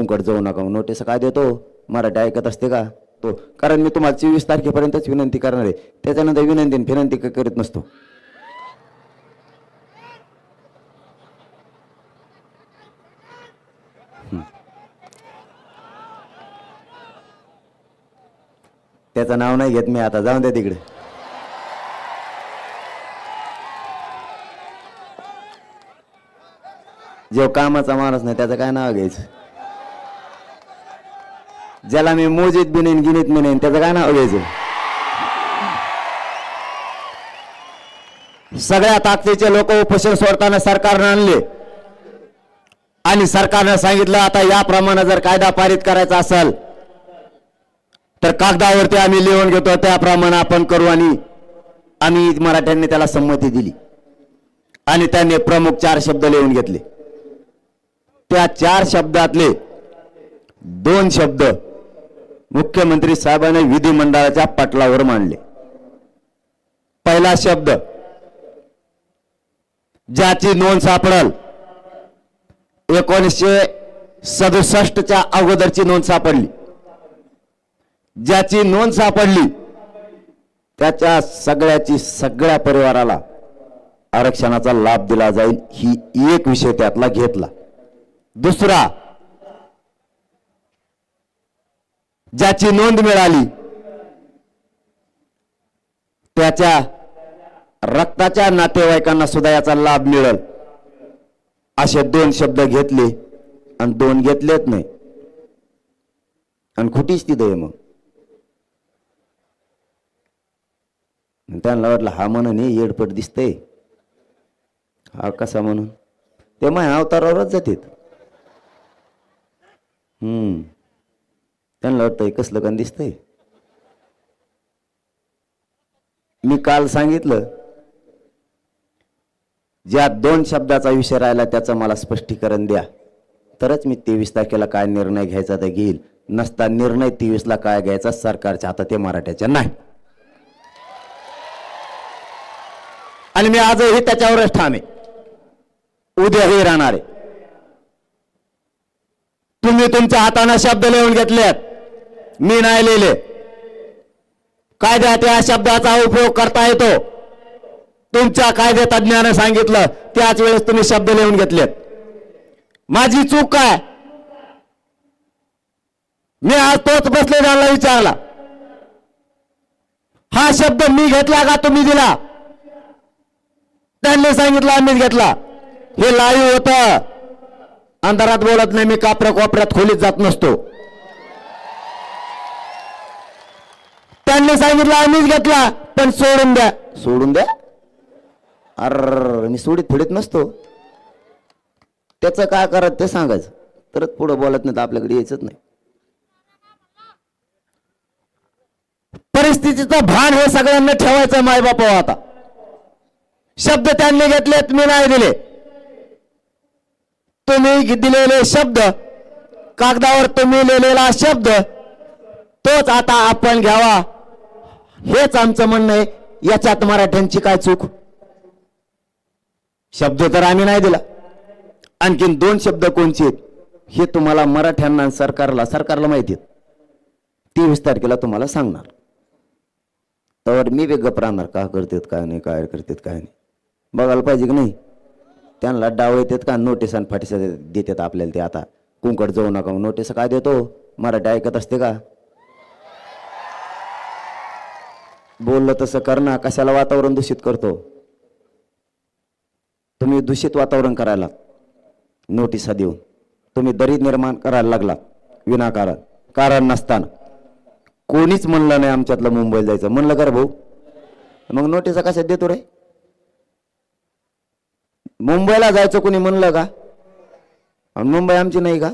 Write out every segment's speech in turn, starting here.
कुंकड जाऊ नका नोटीस काय देतो? मराठी ऐकत असते का? तो. कारण मी तुम्हाला चोवीस तारखेपर्यंतच विनंती करणार आहे. त्याच्यानंतर विनंती फिनंती विनंती करीत नसतो. त्याचं नाव नाही घेत मी आता. जाऊन द्या तिकडे. जो कामाचा माणूस नाही त्याचं काय नाव घ्यायचं? ज्याला मी मोजेत बिनेन गिनीत मिनेन त्याचं काय नाव घ्यायचं सगळ्या ताकदीचे लोक उपोषण सोडताना सरकारनं आणले. आणि सरकारनं सांगितलं आता याप्रमाणे जर कायदा पारित करायचा असेल तर कागदावरती आम्ही लिहून घेतो त्याप्रमाणे आपण करू आणि आम्ही मराठ्यांनी त्याला संमती दिली. आणि त्यांनी प्रमुख चार शब्द लिहून घेतले. त्या चार शब्दातले दोन शब्द मुख्यमंत्री साहेबांनी विधिमंडळाच्या पटलावर मांडले. पहिला शब्द ज्याची नोंद सापडल एकोणीसशे सदुसष्टच्या अगोदरची नोंद सापडली. ज्याची नोंद सापडली त्याच्या सगळ्याची सगळ्या परिवाराला आरक्षणाचा लाभ दिला जाईल ही एक विषय त्यातला घेतला. दुसरा ज्याची नोंद मिळाली त्याच्या रक्ताच्या नातेवाईकांना सुद्धा याचा लाभ मिळेल. असे दोन शब्द घेतले आणि दोन घेतलेत नाही. आणि खोटीच ती दय मग. त्यांना वाटलं हा म्हणून हे येडपट दिसतंय. हा कसा म्हणून? ते माझ्या अवतारावरच जातात. हम्म. त्यांना वाटतंय कसलं कण दिसतंय. मी काल सांगितलं ज्या दोन शब्दाचा विषय राहिला त्याचं मला स्पष्टीकरण द्या. तरच मी तेवीस तारखेला काय निर्णय घ्यायचा ते घेईल. नसता निर्णय तेवीसला काय घ्यायचा सरकारच्या हातात ते मराठ्याच्या नाही. आणि मी आजही त्याच्यावरच ठाम आहे. उद्याही राहणार आहे. तुम्ही तुमच्या हाताने शब्द लिहून घेतलेत. मी नाही लिहिले. कायद्यात या शब्दाचा उपयोग करता येतो. तुमच्या कायदे तज्ज्ञाने सांगितलं त्याच वेळेस तुम्ही शब्द लिहून घेतलेत. माझी चूक काय? मी आज तोच बसले त्यांना विचारला. हा शब्द मी घेतला का तुम्ही दिला? त्यांनी सांगितलं आम्हीच घेतला. हे लाईव्ह होतं. अंधारात बोलत नाही मी कापऱ्या कोपऱ्यात खोलीत जात नसतो. त्यांनी सांगितलं आम्हीच घेतला पण सोडून द्या. सोडून द्या? अर मी सोडीत फिडत नसतो. त्याचं काय करत ते सांगायचं. तरच पुढं बोलत नाही तर आपल्याकडे यायचंच नाही. परिस्थितीचं भान हे सगळ्यांना ठेवायचं मायबापा आता. शब्द त्यांनी घेतलेत मी नाही दिले. तुम्ही दिलेले शब्द कागदावर तुम्ही लिहिलेला शब्द तोच आता आपण घ्यावा. हेच आमचं म्हणणं आहे. याच्यात मराठ्यांची काय चूक? शब्द तर आम्ही नाही दिला. आणखीन दोन शब्द कोणचे आहेत? हे तुम्हाला मराठ्यांना सरकारला सरकारला माहिती आहेत. तेवीस तारखेला तुम्हाला सांगणार. तर मी वेगप राहणार का करतात काय नाही काय करतात काय नाही. बघायला पाहिजे की नाही? त्यांना डाव येतात का? नोटीस आणि फाटीस देतात आपल्याला ते आता. कुंकड जाऊ नका नोटीस काय देतो? मराठी ऐकत असते का? बोललं तसं करणं कशाला वातावरण दूषित करतो? तुम्ही दूषित वातावरण करायला नोटिसा देऊन तुम्ही दरी निर्माण करायला लागला विनाकारण कारण नसताना. कोणीच म्हणलं नाही आमच्यातलं मुंबईला जायचं. म्हणलं कर भाऊ? मग नोटिसा कशात देतो रे? मुंबईला जायचं कोणी म्हणलं का? आणि मुंबई आमची नाही का?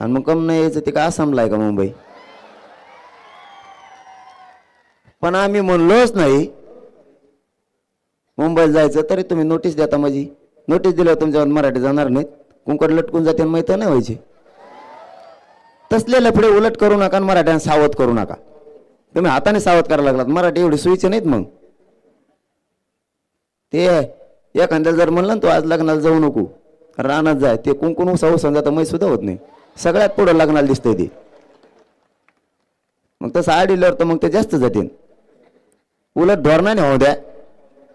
आणि मग कम नाही यायचं ते का आसामला आहे का मुंबई? पण आम्ही म्हणलोच नाही. मुंबईला जायचं तरी तुम्ही नोटीस देता माझी. नोटीस दिल्यावर तुमच्यावर मराठी जाणार नाहीत. कुंकड लटकून जाते आणि माहिती नाही व्हायची. तसले लफडे उलट करू नका आणि मराठ्यांना सावध करू नका. तुम्ही हाताने सावध करायला लागलात. मराठी एवढी सोयीचे नाहीत मग. ते एखाद्याला जर म्हणलं ना तू आज लग्नाला जाऊ नको. रानात जाय. ते कुंकुण उसा उसा जातं मै सुद्धा होत नाही. सगळ्यात पुढं लग्नाला दिसतंय ते. मग तसं आडिलर तर मग ते जास्त जातील उलट धोरणाने होऊ द्या.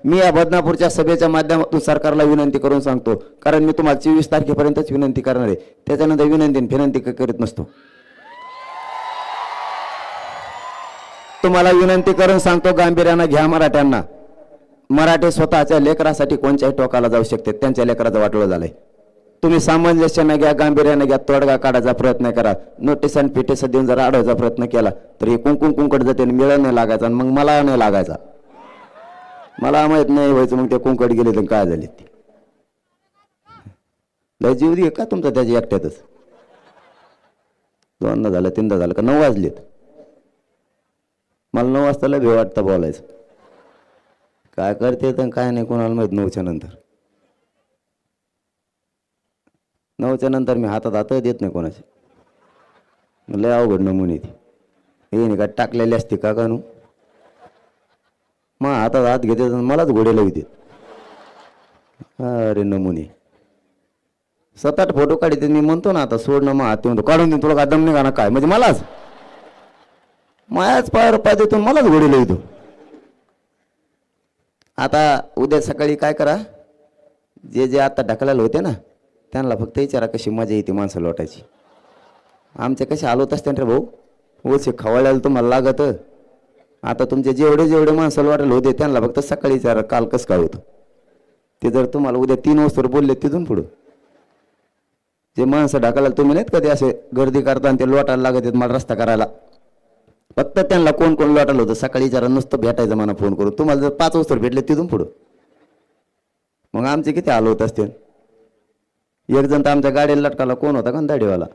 मी या बदनापूरच्या सभेच्या माध्यमातून सरकारला विनंती करून सांगतो. कारण मी तुम्हाला चोवीस तारखेपर्यंतच विनंती करणार आहे. त्याच्यानंतर विनंती विनंती करीत नसतो. तुम्हाला विनंती करून सांगतो गांभीर्यानं घ्या मराठ्यांना. मराठी स्वतःच्या लेकरासाठी कोणत्याही टोकाला जाऊ शकते त्यांच्या लेकराचं वाटलं झालंय. तुम्ही सामंजस्यानं घ्या गांभीर्यानं घ्या तोडगा काढायचा प्रयत्न करा. नोटीस आणि पिटीस देऊन जर अडवायचा प्रयत्न केला तर हे कुंकुम कुंकट जाते आणि मिळा नाही लागायचा आणि मग मला नाही लागायचा. मला माहीत नाही व्हायचं मग ते कुंकड गेले तर काय झाले ते. लय जीव दे का तुमचा त्याच्या एकट्यातच? दोनदा झालं तीनदा झालं का? नऊ वाजलेत. मला नऊ वाजता लय भेव वाटतं बोलायचं. काय करते तर काय नाही कोणाला माहीत नऊच्या नंतर. नऊच्या नंतर मी हातात हात देत नाही कोणाचे. लय अवघड नमुने ती. हे नाही का टाकलेली असते का का नू मग हातात हात घेते तर मलाच घोडे लावते अरे नमुने. सात आठ फोटो काढते मी म्हणतो ना आता सोड ना मग हात म्हणतो काढून देईन तुला काय दम नाही ना काय? म्हणजे मलाच. मायाच पायावर पाय मलाच घोडे येतो आता उद्या सकाळी काय करा? जे जे आता ढकलायला होते ना त्यांना फक्त विचारा कशी मजा येते माणसं लोटायची. आमचे कसे आलो असते रे भाऊ? ओचे खवळायला तुम्हाला लागत. आता तुमचे जेवढे जेवढे माणसं लोटायला होते त्यांना फक्त सकाळी विचारा काल कसं काय होतं. ते जर तुम्हाला उद्या तीन वाजता बोलले तिथून पुढं. जे माणसं ढकलायला तुम्ही नाहीत का ते असे गर्दी करता आणि ते लोटायला लागत आहेत मला रस्ता करायला? फक्त त्यांना कोण कोण लोटायला होतं? सकाळी विचारा नुसतं भेटायचं मला फोन करून. तुम्हाला जर पाच वाजता भेटले तिथून पुढं. मग आमचे किती आलो होत असते एक जण तर आमच्या गाडीला लटकाला कोण होता का न दाढीवाला?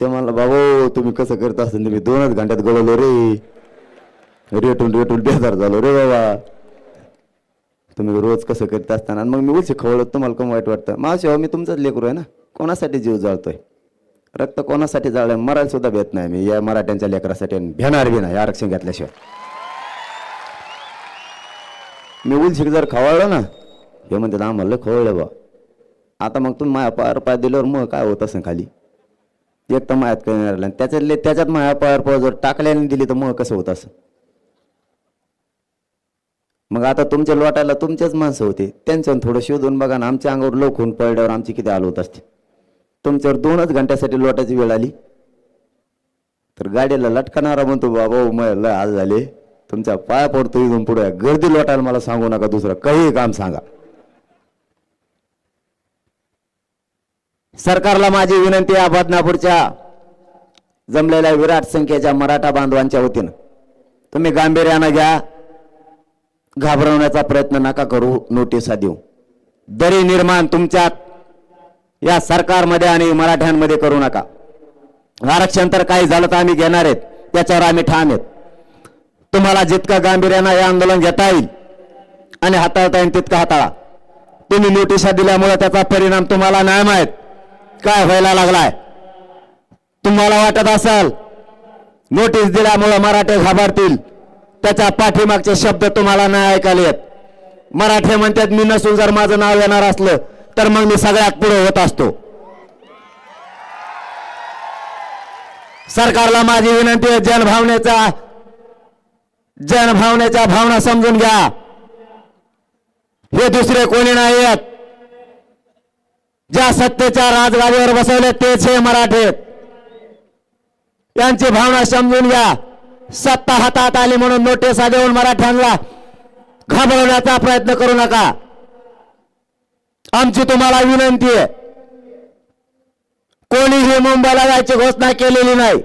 ते म्हणला बाबू तुम्ही कसं करत असेल? तुम्ही दोनच घंट्यात गळवलो रे. रेटून रेटून बेजार झालो रे बाबा. तुम्ही रोज कसं करत असताना? मग मी उशी खवळत तुम्हाला कम वाईट वाटतं? माझ्या मी तुमचाच लेकरू आहे ना. कोणासाठी जीव जाळतोय? रक्त कोणासाठी जाळलं मरायला सुद्धा भेट नाही मी. या मराठ्यांच्या लेकरासाठी आणि भेणार बी नाही आरक्षण घेतल्याशिवाय. मी उलशिक जर खवळलं ना हे म्हणतात आम्हाला खवळलं बा आता मग तुम्ही माया पार पाय दिल्यावर मग काय होत असं खाली? एक तर मायात काही नाही आणि त्याच्यातले त्याच्यात माया पार पाय जर टाकल्याने दिली तर मग कसं होत असं मग आता तुमच्या लोटायला तुमचेच माणसं होते. त्यांच्यावर थोडं शोधून बघा ना आमच्या अंगावर लोक होऊन पडल्यावर आमची किती आलो होत असते तुमच्यावर दोनच घंट्यासाठी लोटायची वेळ आली. तर गाडीला लटकणारा म्हणतो बाबा हो, मग लय आज झाले. तुमच्या पाया पडतो इथून पुढे. गर्दी लोटायला मला सांगू नका दुसरं काही काम सांगा. सरकारला माझी विनंती आहे बदनापूरच्या जमलेल्या विराट संख्येच्या मराठा बांधवांच्या वतीनं. तुम्ही गांभीर्यानं घ्या. घाबरवण्याचा प्रयत्न नका करू नोटिसा देऊ. दरी निर्माण तुमच्यात या सरकारमध्ये आणि मराठ्यांमध्ये करू नका. आरक्षण तर काही झालं तर आम्ही घेणार आहेत त्याच्यावर आम्ही ठाम आहेत. तुम्हाला जितकं गांभीर्यानं हे आंदोलन घेता येईल आणि हाताळता येईल तितकं हाताळा. तुम्ही नोटिसा दिल्यामुळे त्याचा परिणाम तुम्हाला नाही माहीत काय व्हायला लागलाय? तुम्हाला वाटत असाल नोटीस दिल्यामुळं मराठे घाबरतील. त्याच्या पाठीमागचे शब्द तुम्हाला नाही ऐकायला येत. मराठे म्हणतात मी नसून जर माझं नाव येणार असलं तर मग मी सगळ्यात पुढे होत असतो. सरकारला माझी विनंती आहे जनभावनेचा जनभावनेच्या भावना समजून घ्या. हे दुसरे कोणी नाही आहेत. ज्या सत्तेच्या राजगादीवर बसवले तेच हे मराठे. यांची भावना समजून घ्या. सत्ता हातात आली म्हणून नोटिसा देऊन मराठ्यांना घाबरवण्याचा प्रयत्न करू नका. आमची तुम्हाला विनंती आहे. कोणीही मुंबईला जायची घोषणा केलेली नाही.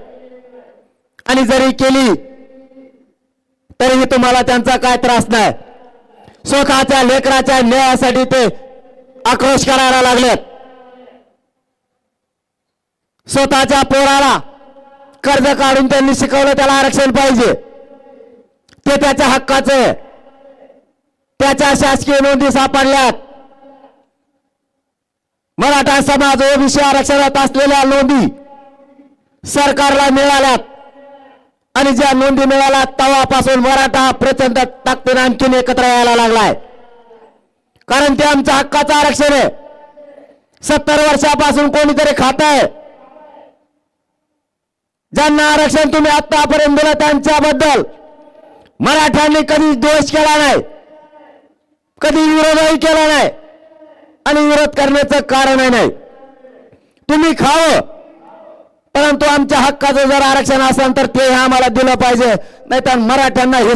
आणि जरी केली तरीही तुम्हाला त्यांचा काय त्रास नाही. स्वतःच्या लेकराच्या न्यायासाठी ते आक्रोश करायला लागलेत. स्वतःच्या पोराला कर्ज काढून त्यांनी शिकवलं त्याला आरक्षण पाहिजे. ते त्याच्या हक्काचं आहे. त्याच्या शासकीय नोंदी सापडल्यात. मराठा समाज ओबीसी आरक्षणात असलेल्या नोंदी सरकारला मिळाल्यात. आणि ज्या नोंदी मिळाल्या तेव्हापासून मराठा प्रचंड ताकदीने आणखीन एकत्र यायला लागलाय. कारण ते आमच्या हक्काचं आरक्षण आहे. सत्तर वर्षापासून कोणीतरी खात आहे. ज्यांना आरक्षण तुम्ही आतापर्यंत दिलं त्यांच्याबद्दल मराठ्यांनी कधी द्वेष केला नाही कधी विरोधही केला नाही आणि विरोध करण्याचं कारणही नाही. तुम्ही खावं परंतु आमच्या हक्काचं जर आरक्षण असेल तर ते आम्हाला दिलं पाहिजे नाहीतर मराठ्यांना हे